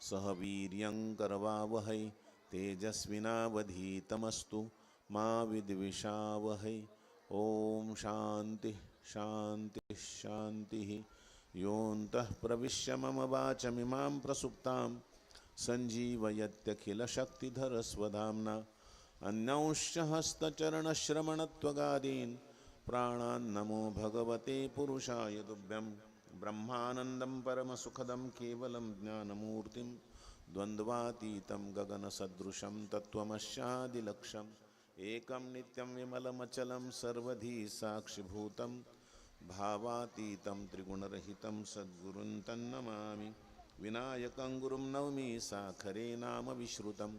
सह वीर्यङ्करवावहै तेजस्विनावधीतमस्तु मा विद्विषावहै। ॐ शान्तिः शान्तिः शान्तिः। योऽन्तः प्रविश्य मम वाचमिमां प्रसुप्तां सञ्जीवयत्यखिलशक्तिधरस्वधाम्ना। अन्यांश्च हस्तचरणश्रवणत्वगादीन् प्राणान्नमो भगवते पुरुषाय तुभ्यम् ब्रह्मानन्दं परमसुखदं केवलं ज्ञानमूर्तिं द्वन्द्वातीतं गगनसदृशं तत्त्वमस्यादिलक्ष्यम् एकं नित्यं विमलमचलं सर्वधी साक्षिभूतं भावातीतं त्रिगुणरहितं सद्गुरुं तन्नमामि विनायकं गुरुं नौमि साखरे नाम विश्रुतं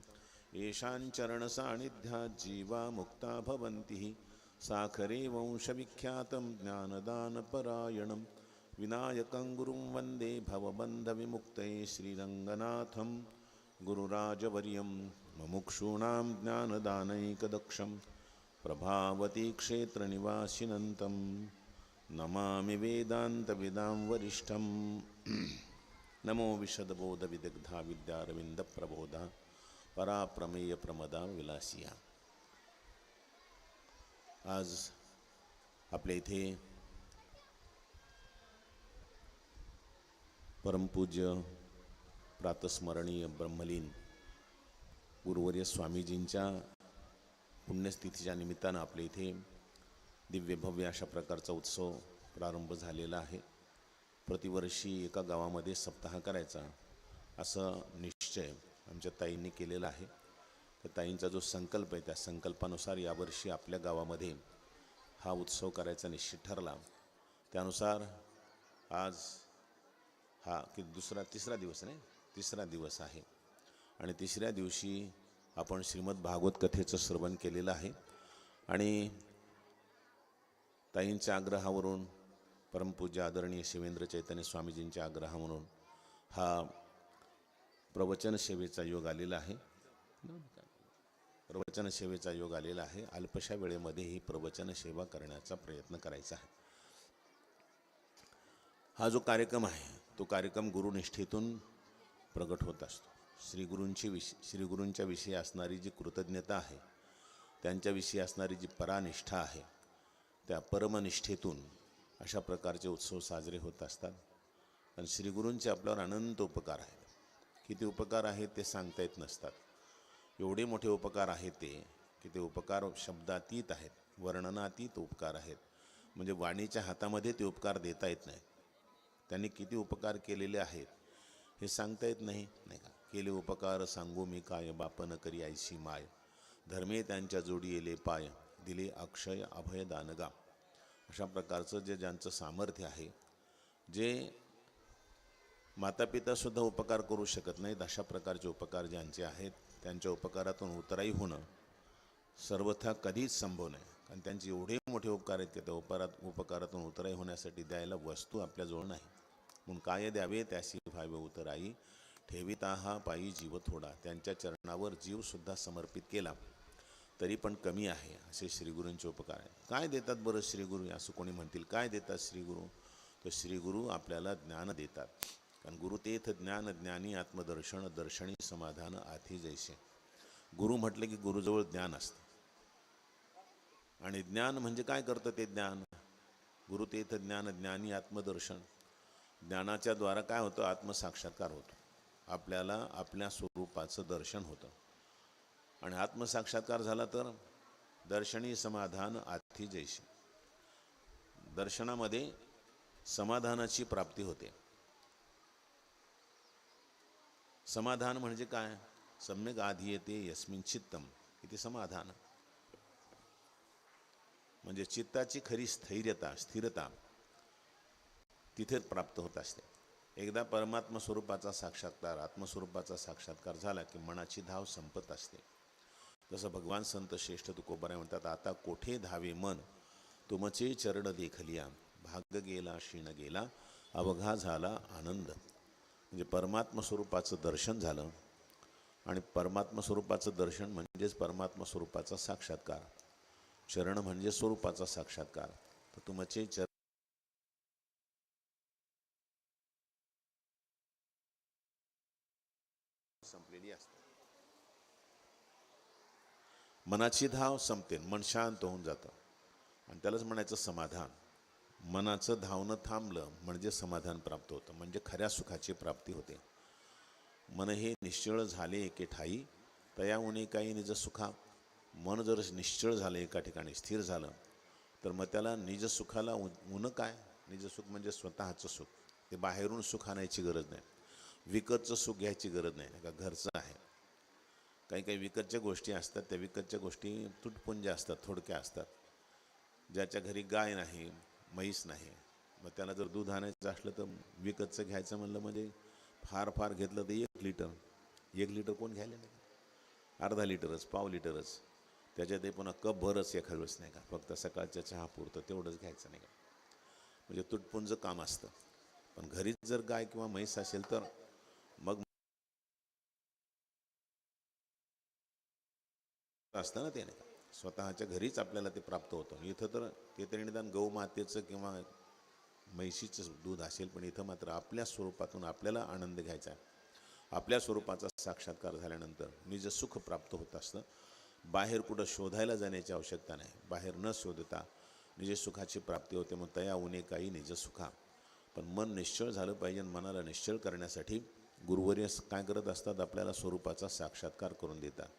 येषाञ्चरणसान्निध्याज्जीवा मुक्ता भवन्ति साखरे वंशविख्यातं ज्ञानदानपरायणं विनायकं गुरुं वन्दे भवबन्धविमुक्तये श्रीरङ्गनाथं गुरुराजवर्यं मुमुक्षूणां ज्ञानदानैकदक्षं प्रभावतीक्षेत्रनिवासिनन्तं नमामि वेदान्तविदां वरिष्ठं। नमो विशदबोधविदग्धा विद्यारविन्दप्रबोधा पराप्रमेयप्रमदा विलासिया। आज आपल्या इथे परमपूज्य प्रातस्मरणीय ब्रह्मलीन गुरुवर्य स्वामीजींच्या पुण्यस्थितीच्या निमित्तानं आपल्या इथे दिव्य भव्य अशा प्रकारचा उत्सव प्रारंभ झालेला आहे. प्रतिवर्षी एका गावामध्ये सप्ताह करायचा असं निश्चय आमच्या ताईंनी केलेला आहे. तर ताईंचा जो संकल्प आहे त्या संकल्पानुसार यावर्षी आपल्या गावामध्ये हा उत्सव करायचा निश्चित ठरला. त्यानुसार आज हा की दुसरा तिसरा दिवस नाही तिसरा दिवस आहे. आणि तिसऱ्या दिवशी आपण श्रीमद भागवत कथेचं श्रवण केलेलं आहे. आणि ताईंच्या आग्रहावरून परमपूज्य आदरणीय शिवेंद्र चैतन्य स्वामीजींच्या आग्रहावरून हा प्रवचन सेवेचा योग आलेला आहे. प्रवचन सेवेचा योग आलेला आहे. अल्पशा वेळेमध्ये ही प्रवचन सेवा करण्याचा प्रयत्न करायचा आहे. हा जो कार्यक्रम आहे तो कार्यक्रम गुरुनिष्ठेतून प्रगट होत असतो. श्रीगुरूंची विष श्रीगुरूंच्या विषयी असणारी जी कृतज्ञता आहे त्यांच्याविषयी असणारी जी परानिष्ठा आहे त्या परमनिष्ठेतून अशा प्रकारचे उत्सव साजरे होत असतात. आणि श्रीगुरूंचे आपल्यावर अनंत उपकार आहेत. किती उपकार आहेत ते सांगता येत नसतात. एवढे मोठे उपकार आहेत ते की ते उपकार शब्दातीत आहेत वर्णनातीत उपकार आहेत. म्हणजे वाणीच्या हातामध्ये ते उपकार देता येत नाहीत. त्यांनी किती उपकार केलेले आहेत हे सांगता येत नाही नाही का? केले उपकार सांगू मी काय बापन करी आयशी माय. धर्मे त्यांच्या जोडी येले पाय दिले अक्षय अभय दानगा. अशा प्रकारचं जे ज्यांचं सामर्थ्य आहे जे मातापितासुद्धा उपकार करू शकत नाहीत अशा प्रकारचे उपकार ज्यांचे आहेत त्यांच्या उपकारातून उतराई होणं सर्वथा कधीच संभव नाही. कारण त्यांचे एवढे मोठे उपकार आहेत की त्या उपकारात उपकारातून उतराई होण्यासाठी द्यायला वस्तू आपल्याजवळ नाही. म्हणून काय द्यावे? त्याशी व्हावे उतराई ठेविता हा पायी जीव थोडा. त्यांच्या चरणावर जीवसुद्धा समर्पित केला. तरी पण कमी आहे असे श्रीगुरूंचे उपकार आहेत. काय देतात बरं श्रीगुरू? असं कोणी म्हणतील काय देतात श्रीगुरू? तर श्रीगुरू आपल्याला ज्ञान देतात. कारण गुरु तेथ ज्ञान ज्ञानी आत्मदर्शन दर्शनी समाधान आधी जैसे. गुरु म्हटलं की गुरुजवळ ज्ञान असतं. आणि ज्ञान म्हणजे काय करतं ते ज्ञान? गुरु तेथ ज्ञान ज्ञानी आत्मदर्शन. ज्ञानाच्या द्वारा काय होतं? आत्मसाक्षात्कार होतो. आपल्याला आपल्या स्वरूपाचं दर्शन होतं. आणि आत्मसाक्षात्कार झाला तर दर्शनी समाधान आथी जैशी दर्शनामध्ये समाधानाची प्राप्ती होते. समाधान म्हणजे काय? सम्यक आधी येते यस्मिन चित्तम इथे समाधान. म्हणजे चित्ताची खरी स्थैर्यता स्थिरता तिथेच प्राप्त होत असते. एकदा परमात्मा स्वरूपाचा साक्षात्कार आत्मस्वरूपाचा साक्षात्कार झाला की मनाची धाव संपत असते. जसं भगवान संत श्रेष्ठ तुकोबराय म्हणतात आता कोठे धावे मन? तुमचे चरण देखलिया. भाग गेला क्षीण गेला अवघा झाला आनंद. म्हणजे परमात्मा स्वरूपाचं दर्शन झालं आणि परमात्मा स्वरूपाचं दर्शन म्हणजेच परमात्मा स्वरूपाचा साक्षात्कार. चरण म्हणजे स्वरूपाचा साक्षात्कार. तर तुमचे चरण संपलेली असते मनाची धाव संपते मन शांत होऊन जातं. आणि त्यालाच म्हणायचं समाधान. मनाचं धावणं थांबलं म्हणजे समाधान प्राप्त होतं म्हणजे खऱ्या सुखाची प्राप्ती होते. मन हे निश्चळ झाले एके ठाई तया उणे काही निज सुखा. मन जर निश्चळ झालं एका ठिकाणी स्थिर झालं तर मग त्याला निज सुखाला उ उन काय? निज सुख म्हणजे स्वतःचं सुख. ते बाहेरून सुख आणायची गरज नाही. विकतचं सुख घ्यायची गरज नाही का घरचं आहे. काही काही विकतच्या गोष्टी असतात त्या विकतच्या गोष्टी तुटपुंज्या असतात थोडक्या असतात. ज्याच्या घरी गाय नाही म्हैस नाही मग त्याला जर दूध आणायचं असलं तर विकतचं घ्यायचं म्हणलं म्हणजे फार फार घेतलं तर एक लिटर. एक लिटर कोण घ्यायला नाही? अर्धा लिटरच पाव लिटरच. त्याच्यात ते पुन्हा कप भरच एखाद वेळेस नाही का? फक्त सकाळच्या चहा पुरतं तेवढंच घ्यायचं नाही का? म्हणजे तुटपुंज काम असतं. पण घरीच जर गाय किंवा म्हैस असेल तर मग असतं ना ते नाही का? स्वतःच्या घरीच आपल्याला ते प्राप्त होतं. इथं तर ते तरी निदान गौमातेचं किंवा म्हैशीचं दूध असेल पण इथं मात्र आपल्या स्वरूपातून आपल्याला आनंद घ्यायचा आहे. आपल्या स्वरूपाचा साक्षात्कार झाल्यानंतर निज सुख प्राप्त होत असतं. बाहेर कुठं शोधायला जाण्याची आवश्यकता नाही. बाहेर न शोधता निज सुखाची प्राप्ती होते. मग तया उणे काही निज सुखा. पण मन निश्चळ झालं पाहिजे मनाला निश्चळ करण्यासाठी गुरुवर्य काय करत असतात? आपल्याला स्वरूपाचा साक्षात्कार करून देतात.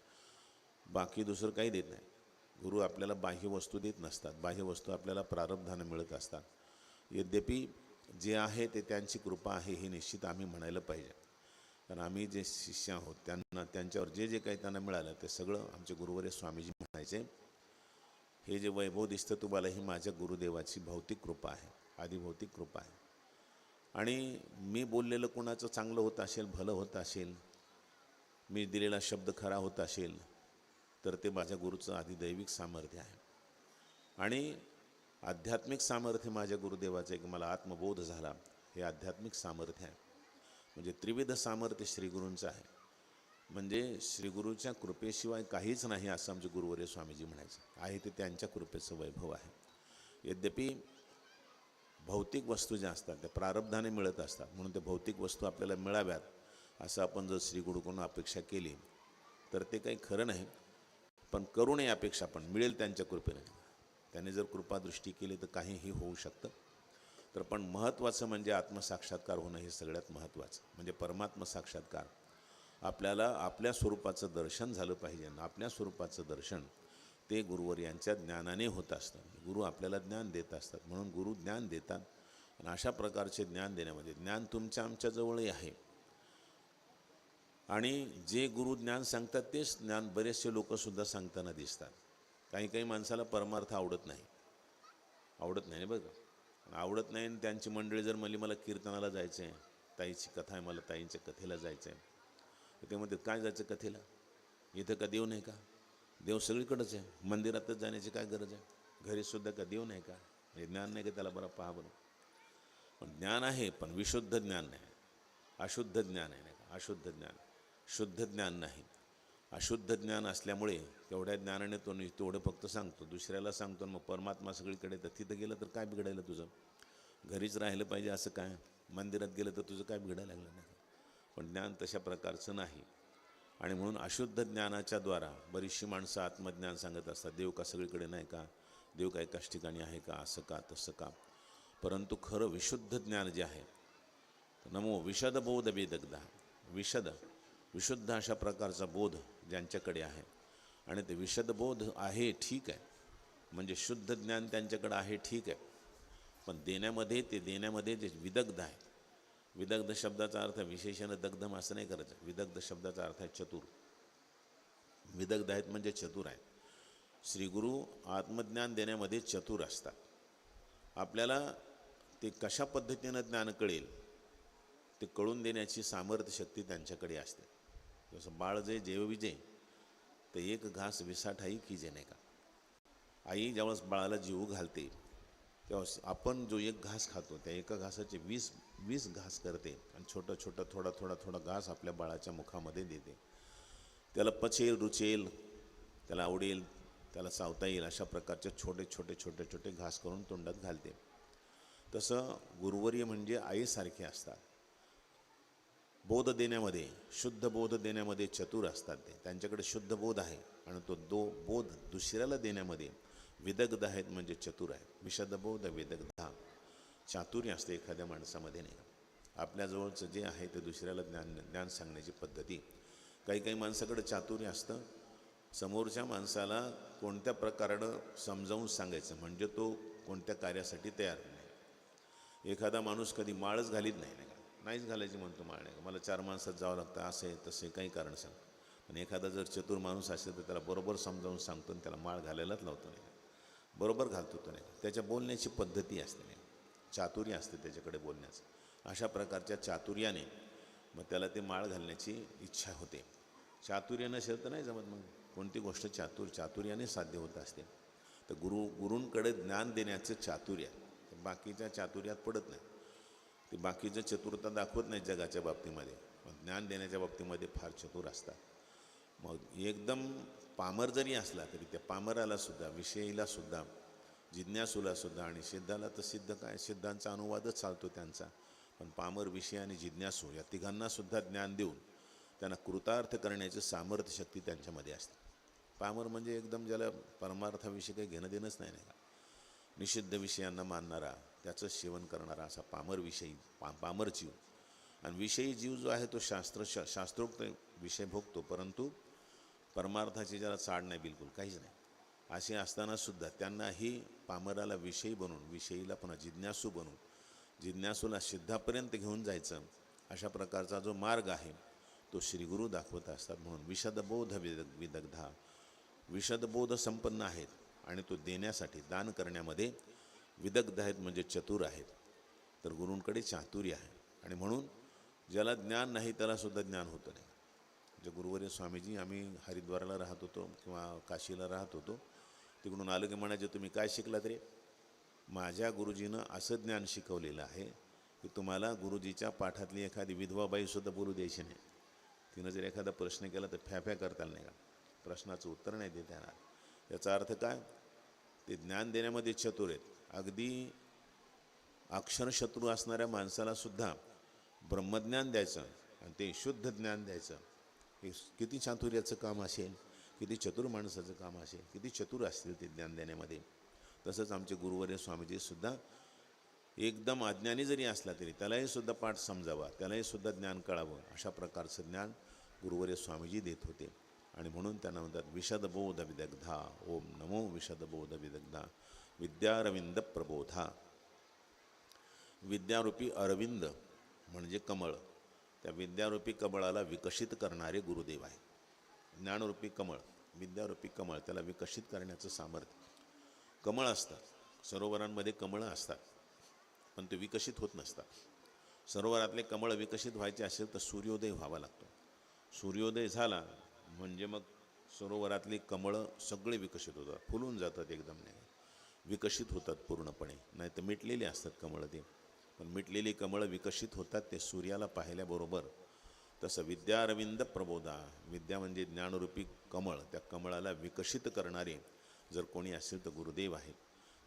बाकी दुसरं काही देत नाही. गुरु आपल्याला बाह्य वस्तू देत नसतात. बाह्य वस्तू आपल्याला प्रारब्धानं मिळत असतात. यद्यपि जे आहे ते त्यांची कृपा आहे हे निश्चित आम्ही म्हणायला पाहिजे. कारण आम्ही जे शिष्य आहोत त्यांना त्यांच्यावर जे जे काही त्यांना मिळालं ते सगळं आमचे गुरुवर्य स्वामीजी म्हणायचे हे जे वैभव दिसतं तुम्हाला ही माझ्या गुरुदेवाची भौतिक कृपा आहे आदिभौतिक कृपा आहे. आणि मी बोललेलं कुणाचं चांगलं होत असेल भलं होत असेल मी दिलेला शब्द खरा होत असेल तर ते माझ्या गुरुचं आदिदैविक सामर्थ्य आहे. आणि आध्यात्मिक सामर्थ्य माझ्या गुरुदेवाचं एक मला आत्मबोध झाला हे आध्यात्मिक सामर्थ्य आहे. म्हणजे त्रिविध सामर्थ्य श्रीगुरूंचं आहे. म्हणजे श्रीगुरूच्या कृपेशिवाय काहीच नाही असं आमचे गुरुवर्य स्वामीजी म्हणायचे. आहे ते त्यांच्या कृपेचं वैभव आहे. यद्यपि भौतिक वस्तू ज्या असतात त्या प्रारब्धाने मिळत असतात म्हणून त्या भौतिक वस्तू आपल्याला मिळाव्यात असं आपण जर श्रीगुरूकडून अपेक्षा केली तर ते काही खरं नाही. पण करू नये अपेक्षा पण मिळेल त्यांच्या कृपेने. त्याने जर कृपादृष्टी केली तर काहीही होऊ शकतं. तर पण महत्त्वाचं म्हणजे आत्मसाक्षात्कार होणं हे सगळ्यात महत्त्वाचं म्हणजे परमात्म साक्षात्कार. आपल्याला आपल्या स्वरूपाचं दर्शन झालं पाहिजे आपल्या स्वरूपाचं दर्शन ते गुरुवर यांच्या ज्ञानाने होत असतं. गुरु आपल्याला ज्ञान देत असतात. म्हणून गुरु ज्ञान देतात. आणि अशा प्रकारचे ज्ञान देण्यामध्ये ज्ञान तुमच्या आमच्याजवळही आहे. आणि जे गुरु ज्ञान सांगतात तेच ज्ञान बरेचसे लोकंसुद्धा सांगताना दिसतात. काही काही माणसाला परमार्थ आवडत नाही. आवडत नाही बघा आवडत नाही आणि त्यांची मंडळी जर म्हणली मला कीर्तनाला जायचं आहे ताईची कथा आहे मला ताईंच्या कथेला जायचं आहे ते म्हणतात काय जायचं कथेला? इथं का देव नाही का? देव सगळीकडंच आहे. मंदिरातच जाण्याची काय गरज आहे? घरीसुद्धा का देव नाही का? म्हणजे ज्ञान नाही का त्याला? बरं पहा बरं. पण ज्ञान आहे पण विशुद्ध ज्ञान नाही. अशुद्ध ज्ञान आहे नाही का? अशुद्ध ज्ञान. शुद्ध ज्ञान नाही. अशुद्ध ज्ञान असल्यामुळे तेवढ्या ज्ञानाने तो तेवढं फक्त सांगतो. दुसऱ्याला सांगतो मग परमात्मा सगळीकडे तर तिथं गेलं तर काय बिघडायला तुझं? घरीच राहिलं पाहिजे असं काय? मंदिरात गेलं तर तुझं काय बिघडायला लागलं नाही? पण ज्ञान तशा प्रकारचं नाही. आणि म्हणून अशुद्ध ज्ञानाच्या द्वारा बरीचशी माणसं आत्मज्ञान सांगत असतात. देव का सगळीकडे नाही का? देव का एकाच ठिकाणी आहे का? असं का? तसं का? परंतु खरं विशुद्ध ज्ञान जे आहे नमो विशद बोध वेदग्धा विशद. विशुद्ध अशा प्रकारचा बोध ज्यांच्याकडे आहे. आणि ते विशदबोध आहे ठीक आहे. म्हणजे शुद्ध ज्ञान त्यांच्याकडे आहे ठीक आहे. पण देण्यामध्ये ते देण्यामध्ये जे विदग्ध आहे. विदग्ध शब्दाचा अर्थ विशेषण दग्धम असं नाही करायचं. विदग्ध शब्दाचा अर्थ आहे चतुर. विदग्ध आहेत म्हणजे चतुर आहेत. श्रीगुरू आत्मज्ञान देण्यामध्ये चतुर असतात. आपल्याला ते कशा पद्धतीनं ज्ञान कळेल ते कळून देण्याची सामर्थ्य शक्ती त्यांच्याकडे असते. जसं बाळ जे जेव विजे तर एक घास विसाठाई की जे नाही का? आई ज्यावेळेस बाळाला जीव घालते तेव्हा आपण जो एक घास खातो त्या एका घासाचे वीस वीस घास करते आणि छोटं छोटं थोडा थोडा थोडा घास आपल्या बाळाच्या मुखामध्ये देते. त्याला पचेल रुचेल त्याला आवडेल त्याला चावता येईल अशा प्रकारचे छोटे छोटे छोटे छोटे घास करून तोंडात घालते. तसं गुरुवर्य म्हणजे आईसारखे असतात. बोध देण्यामध्ये शुद्ध बोध देण्यामध्ये चतुर असतात ते. त्यांच्याकडे शुद्ध बोध आहे आणि तो दो बोध दुसऱ्याला देण्यामध्ये विदग्ध आहेत म्हणजे चतुर आहेत. विशदबोध विदग्धा. चातुर्य असते एखाद्या माणसामध्ये नाही आपल्याजवळचं जे आहे ते दुसऱ्याला ज्ञान ज्ञान सांगण्याची पद्धती. काही काही माणसाकडे चातुर्य असतं. समोरच्या माणसाला कोणत्या प्रकारानं समजावून सांगायचं? म्हणजे तो कोणत्या कार्यासाठी तयार नाही. एखादा माणूस कधी माळच घालीत नाही नाही नाहीच घालायची म्हणतो माळ नाही मला चार माणसात जावं लागतं असं आहे तसे काही कारण सांग पण एखादा जर चतुर माणूस असेल तर त्याला बरोबर समजावून सांगतो आणि त्याला माळ घालायलाच लावतो नाही बरोबर घालतो तो नाही त्याच्या बोलण्याची पद्धती असते नाही चातुर्य असते त्याच्याकडे बोलण्याचं. अशा प्रकारच्या चातुर्याने मग त्याला ते माळ घालण्याची इच्छा होते. चातुर्य नसेल तर नाही जमत मग. कोणती गोष्ट चातुर चातुर्याने साध्य होत असते. तर गुरु गुरूंकडे ज्ञान देण्याचं चातुर्य बाकीच्या चातुर्यात पडत नाही. ते बाकीचं चतुरता दाखवत नाही जगाच्या बाबतीमध्ये. पण ज्ञान देण्याच्या बाबतीमध्ये फार चतुर असतात. मग एकदम पामर जरी असला तरी त्या पामराला सुद्धा विषयीला सुद्धा जिज्ञासूला सुद्धा आणि सिद्धाला तर सिद्ध काय सिद्धांचा अनुवादच चालतो त्यांचा. पण पामर विषय आणि जिज्ञासू या तिघांना सुद्धा ज्ञान देऊन त्यांना कृतार्थ करण्याची सामर्थ्य शक्ती त्यांच्यामध्ये असते. पामर म्हणजे एकदम ज्याला परमार्थाविषयी काही घेणं देणंच नाही नाही का? निषिद्ध विषयांना मानणारा त्याचं सेवन करणारा असा पामर विषयी पा पामर जीव. आणि विषयी जीव जो आहे तो शास्त्र शा शास्त्रोक्त विषय भोगतो परंतु परमार्थाची ज्याला चाड नाही बिलकुल काहीच नाही. असे असतानासुद्धा त्यांनाही पामराला विषयी बनवून विषयीला पुन्हा जिज्ञासू बनवून जिज्ञासूला सिद्धापर्यंत घेऊन जायचं अशा प्रकारचा जो मार्ग आहे तो श्रीगुरू दाखवत असतात म्हणून विशदबोध विद विदग्धा विशदबोध संपन्न आहेत आणि तो देण्यासाठी दान करण्यामध्ये विदग्ध आहेत म्हणजे चतुर आहेत. तर गुरूंकडे चातुर्य आहे. आणि म्हणून ज्याला ज्ञान नाही त्यालासुद्धा ज्ञान होतं नाही. जे गुरुवर्य स्वामीजी आम्ही हरिद्वाराला राहत होतो किंवा काशीला राहत होतो तिकडून आलं की म्हणायचे तुम्ही काय शिकलात तरी माझ्या गुरुजीनं असं ज्ञान शिकवलेलं आहे की तुम्हाला गुरुजीच्या पाठातली एखादी विधवाबाईसुद्धा बोलू द्यायची नाही. तिनं जर एखादा प्रश्न केला तर फॅफॅ करता नाही का? प्रश्नाचं उत्तर नाही देता येणार. याचा अर्थ काय? ते ज्ञान देण्यामध्ये चतुर आहेत. अगदी अक्षरशत्रू असणाऱ्या माणसाला सुद्धा ब्रह्मज्ञान द्यायचं आणि ते शुद्ध ज्ञान द्यायचं. हे किती चातुर्याचं काम असेल किती चतुर माणसाचं काम असेल किती चतुर असतील ते ज्ञान देण्यामध्ये. तसंच आमचे गुरुवर्य स्वामीजीसुद्धा एकदम अज्ञानी जरी असला तरी त्यालाही सुद्धा पाठ समजावा त्यालाही सुद्धा ज्ञान कळावं अशा प्रकारचं ज्ञान गुरुवर्य स्वामीजी देत होते. आणि म्हणून त्यांना म्हणतात विशदबोध विदग्धा ओम नमो विशदबोध विदग्धा विद्यारविंद प्रबोधा. विद्यारूपी अरविंद म्हणजे कमळ. त्या विद्यारूपी कमळाला विकसित करणारे गुरुदेव आहे ज्ञानरूपी कमळ विद्यारूपी कमळ त्याला विकसित करण्याचं सामर्थ्य. कमळ असतात. सरोवरांमध्ये कमळं असतात. पण ते विकसित होत नसतात. सरोवरातले कमळ विकसित व्हायचे असेल तर सूर्योदय व्हावा लागतो. सूर्योदय झाला म्हणजे मग सरोवरातली कमळं सगळे विकसित होतात. फुलून जातात एकदम. नाही विकसित होतात पूर्णपणे. नाही तर मिटलेली असतात कमळं ते. पण मिटलेली कमळं विकसित होतात ते सूर्याला पाहिल्याबरोबर. तसं विद्यारविंद प्रबोधा विद्या म्हणजे ज्ञानरूपी कमळ त्या कमळाला विकसित करणारे जर कोणी असेल तर गुरुदेव आहेत.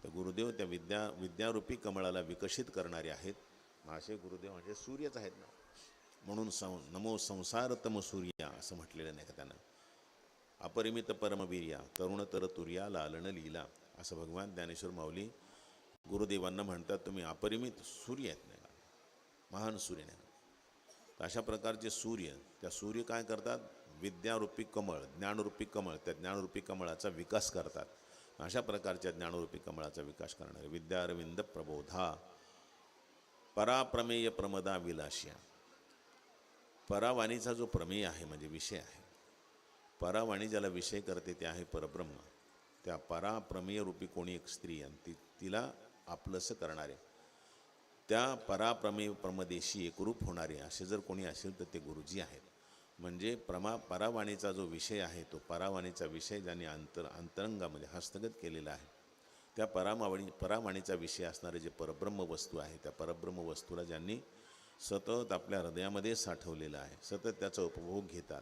तर गुरुदेव त्या विद्या विद्यारूपी कमळाला विकसित करणारे आहेत. असे गुरुदेव म्हणजे सूर्यच आहेत ना. म्हणून सं नमो संसारतम सूर्या असं म्हटलेलं नाही का त्यांना? अपरिमित परमवीर्या तरुण तर तुर्या लालन लीला असं भगवान ज्ञानेश्वर माऊली गुरुदेवांना म्हणतात तुम्ही अपरिमित सूर्य आहेत नाही का? महान सूर्य नाही अशा प्रकारचे सूर्य त्या सूर्य काय करतात? विद्यारूपी कमळ ज्ञानरूपी कमळ त्या ज्ञानरूपी कमळाचा विकास करतात. अशा प्रकारच्या ज्ञानरूपी कमळाचा विकास करणारे विद्यारविंद प्रबोधा. पराप्रमेय प्रमदा विलाशिया परावाणीचा जो प्रमेय आहे म्हणजे विषय आहे परावाणी ज्याला विषय करते ते आहे परब्रह्म. त्या पराप्रमेय रूपी कोणी एक स्त्री आणि ती तिला आपलंसं करणारे. त्या पराप्रमेय प्रमदेशी एकरूप होणारे असे जर कोणी असेल तर ते गुरुजी आहेत. म्हणजे प्रमा परावाणीचा जो विषय आहे तो परावाणीचा विषय ज्यांनी अंतर अंतरंगामध्ये हस्तगत केलेला आहे त्या परामावणी परावाणीचा विषय असणारे जे परब्रह्म वस्तू आहे त्या परब्रह्म वस्तूला ज्यांनी सतत आपल्या हृदयामध्ये साठवलेलं आहे सतत त्याचा उपभोग घेतात.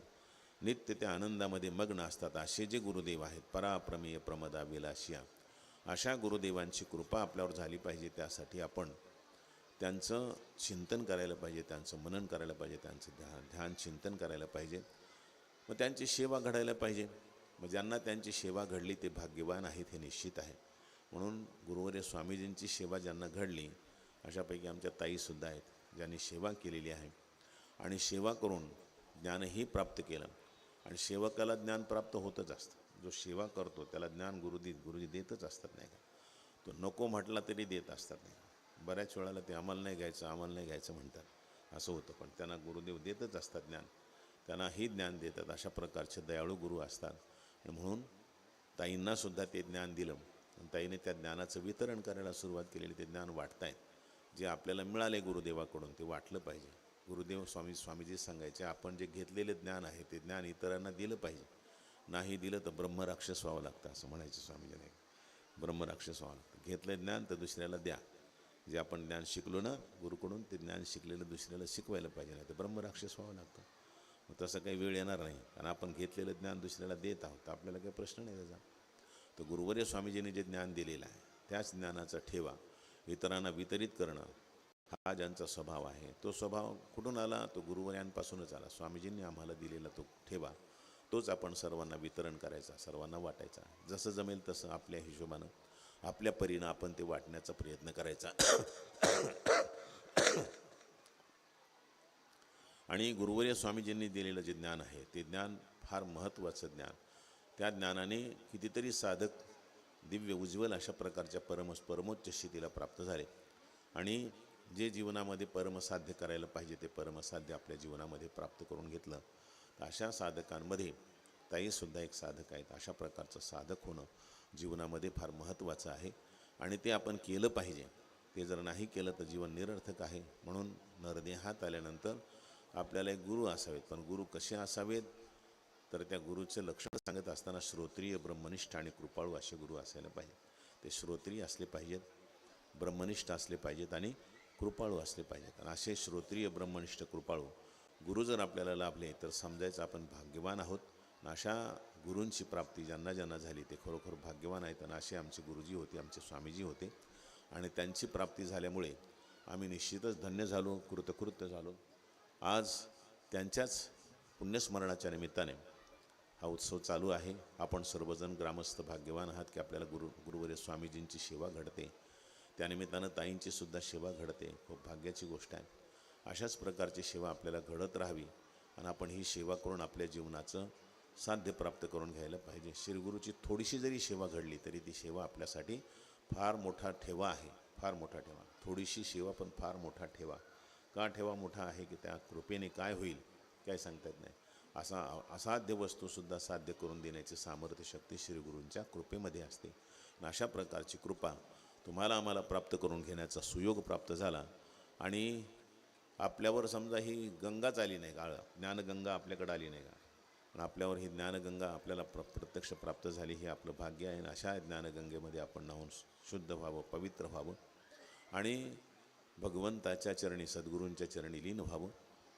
नित्य त्या आनंदामध्ये मग्न असतात. असे जे गुरुदेव आहेत पराप्रमेय प्रमदा विलाशिया अशा गुरुदेवांची कृपा आपल्यावर झाली पाहिजे. त्यासाठी आपण त्यांचं चिंतन करायला पाहिजे त्यांचं मनन करायला पाहिजे त्यांचं ध्यान ध्यान चिंतन करायला पाहिजे. मग त्यांची सेवा घडायला पाहिजे. मग ज्यांना त्यांची सेवा घडली ते भाग्यवान आहेत हे निश्चित आहे. म्हणून गुरुवर्य स्वामीजींची सेवा ज्यांना घडली अशापैकी आमच्या ताईसुद्धा आहेत ज्यांनी सेवा केलेली आहे. आणि सेवा करून ज्ञानही प्राप्त केलं. आणि सेवकाला ज्ञान प्राप्त होतच असतं. जो सेवा करतो त्याला ज्ञान गुरुदी गुरुजी देतच असतात नाही का? तो नको म्हटला तरी देत असतात नाही का? बऱ्याच वेळाला ते आम्हाला नाही घ्यायचं आम्हाला नाही घ्यायचं म्हणतात. असं होतं पण त्यांना गुरुदेव देतच असतात ज्ञान. त्यांनाही ज्ञान देतात अशा प्रकारचे दयाळू गुरु असतात. आणि म्हणून ताईंनासुद्धा ते ज्ञान दिलं. आणि ताईने त्या ज्ञानाचं वितरण करायला सुरुवात केलेली ते ज्ञान वाटतायत. जे आपल्याला मिळाले गुरुदेवाकडून ते वाटलं पाहिजे. गुरुदेव स्वामी स्वामीजी सांगायचे आपण जे घेतलेले ज्ञान आहे ते ज्ञान इतरांना दिलं पाहिजे. नाही दिलं तर ब्रह्मराक्षस व्हावं लागतं असं म्हणायचं स्वामीजी नाही ब्रह्मराक्षस व्हावं लागतं. घेतलं ज्ञान तर दुसऱ्याला द्या. जे आपण ज्ञान शिकलो ना गुरुकडून ते ज्ञान शिकलेलं दुसऱ्याला शिकवायला पाहिजे नाही तर ब्रह्मराक्षस व्हावं लागतं. मग तसं काही वेळ येणार नाही. कारण आपण घेतलेलं ज्ञान दुसऱ्याला देत आहोत. तर आपल्याला काही प्रश्न नाही त्याचा. तर गुरुवर्य स्वामीजींनी जे ज्ञान दिलेलं आहे त्याच ज्ञानाचा ठेवा. इतरांना वितरित करणं हा ज्यांचा स्वभाव आहे तो स्वभाव कुठून आला? तो गुरुवर्यांपासूनच आला. स्वामीजींनी आम्हाला दिलेला तो ठेवा. तोच आपण सर्वांना वितरण करायचा सर्वांना वाटायचा. जसं जमेल तसं आपल्या हिशोबानं आपल्या परीनं आपण ते वाटण्याचा प्रयत्न करायचा. आणि गुरुवर्य स्वामीजींनी दिलेलं जे ज्ञान आहे ते ज्ञान फार महत्त्वाचं ज्ञान. त्या ज्ञानाने कितीतरी साधक दिव्य उज्ज्वल अशा प्रकारच्या परम परमोच्च स्थितीला प्राप्त झाले. आणि जे जीवनामध्ये परमसाध्य करायला पाहिजे ते परमसाध्य आपल्या जीवनामध्ये प्राप्त करून घेतलं तर अशा साधकांमध्ये ताईसुद्धा एक साधक आहेत. अशा प्रकारचं साधक होणं जीवनामध्ये फार महत्त्वाचं आहे आणि ते आपण केलं पाहिजे. ते जर नाही केलं तर जीवन निरर्थक आहे. म्हणून नरदेहात आल्यानंतर आपल्याला एक गुरु असावेत. पण गुरु कसे असावेत? तर त्या गुरुचे लक्षण सांगत असताना श्रोत्रिय ब्रह्मनिष्ठ आणि कृपाळू असे गुरु असायला पाहिजे ते श्रोत्रिय असले पाहिजेत ब्रह्मनिष्ठ असले पाहिजेत आणि कृपाळू असले पाहिजेत. आणि असे श्रोत्रिय ब्रह्मनिष्ठ कृपाळू गुरु जर आपल्याला लाभले तर समजायचं आपण भाग्यवान आहोत. अशा गुरूंची प्राप्ती ज्यांना ज्यांना झाली ते खरोखर भाग्यवान आहेत. आणि असे आमचे गुरुजी होते आमचे स्वामीजी होते. आणि त्यांची प्राप्ती झाल्यामुळे आम्ही निश्चितच धन्य झालो कृतकृत्य झालो. आज त्यांच्याच पुण्यस्मरणाच्या निमित्ताने हा उत्सव चालू आहे. आपण सर्वजण ग्रामस्थ भाग्यवान आहात की आपल्याला गुरु गुरुवर्य स्वामीजींची सेवा घडते. त्यानिमित्तानं ताईंची सुद्धा सेवा घडते. खूप भाग्याची गोष्ट आहे. अशाच प्रकारची सेवा आपल्याला घडत राहावी आणि आपण ही सेवा करून आपल्या जीवनाचं साध्य प्राप्त करून घ्यायला पाहिजे. श्रीगुरूची थोडीशी जरी सेवा घडली तरी ती सेवा आपल्यासाठी फार मोठा ठेवा आहे. फार मोठा ठेवा. थोडीशी सेवा पण फार मोठा ठेवा. का ठेवा मोठा आहे की त्या कृपेने काय होईल काय सांगता येत नाही. असा असाध्य वस्तूसुद्धा साध्य करून देण्याची सामर्थ्य शक्ती श्रीगुरूंच्या कृपेमध्ये असते. अशा प्रकारची कृपा तुम्हाला आम्हाला प्राप्त करून घेण्याचा सुयोग प्राप्त झाला. आणि आपल्यावर समजा ही गंगाच आली नाही का? ज्ञानगंगा आपल्याकडे आली नाही का? पण आपल्यावर ही ज्ञानगंगा आपल्याला प्र प्रत्यक्ष प्राप्त झाली हे आपलं भाग्य आहे. आणि अशा ज्ञानगंगेमध्ये आपण नाहून शुद्ध व्हावं पवित्र व्हावं. आणि भगवंताच्या चरणी सद्गुरूंच्या चरणी लीन व्हावं.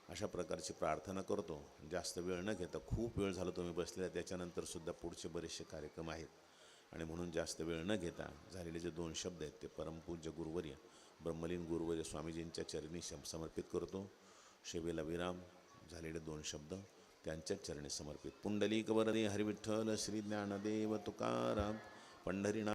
अशा प्रकारची प्रार्थना करतो. जास्त वेळ न घेता खूप वेळ झाला तुम्ही बसलेला त्याच्यानंतर सुद्धा पुढचे बरेचसे कार्यक्रम आहेत. आणि म्हणून जास्त वेळ न घेता झालेले जे दोन शब्द आहेत ते परमपूज्य गुरुवर्य ब्रह्मलीन गुरुवर्य स्वामीजींच्या चरणी शम समर्पित करतो. शेवेला विराम झालेले दोन शब्द त्यांच्या चरणी समर्पित. पुंडलिक वरदे हरिविठ्ठल श्री ज्ञानदेव तुकाराम पंढरीनाथ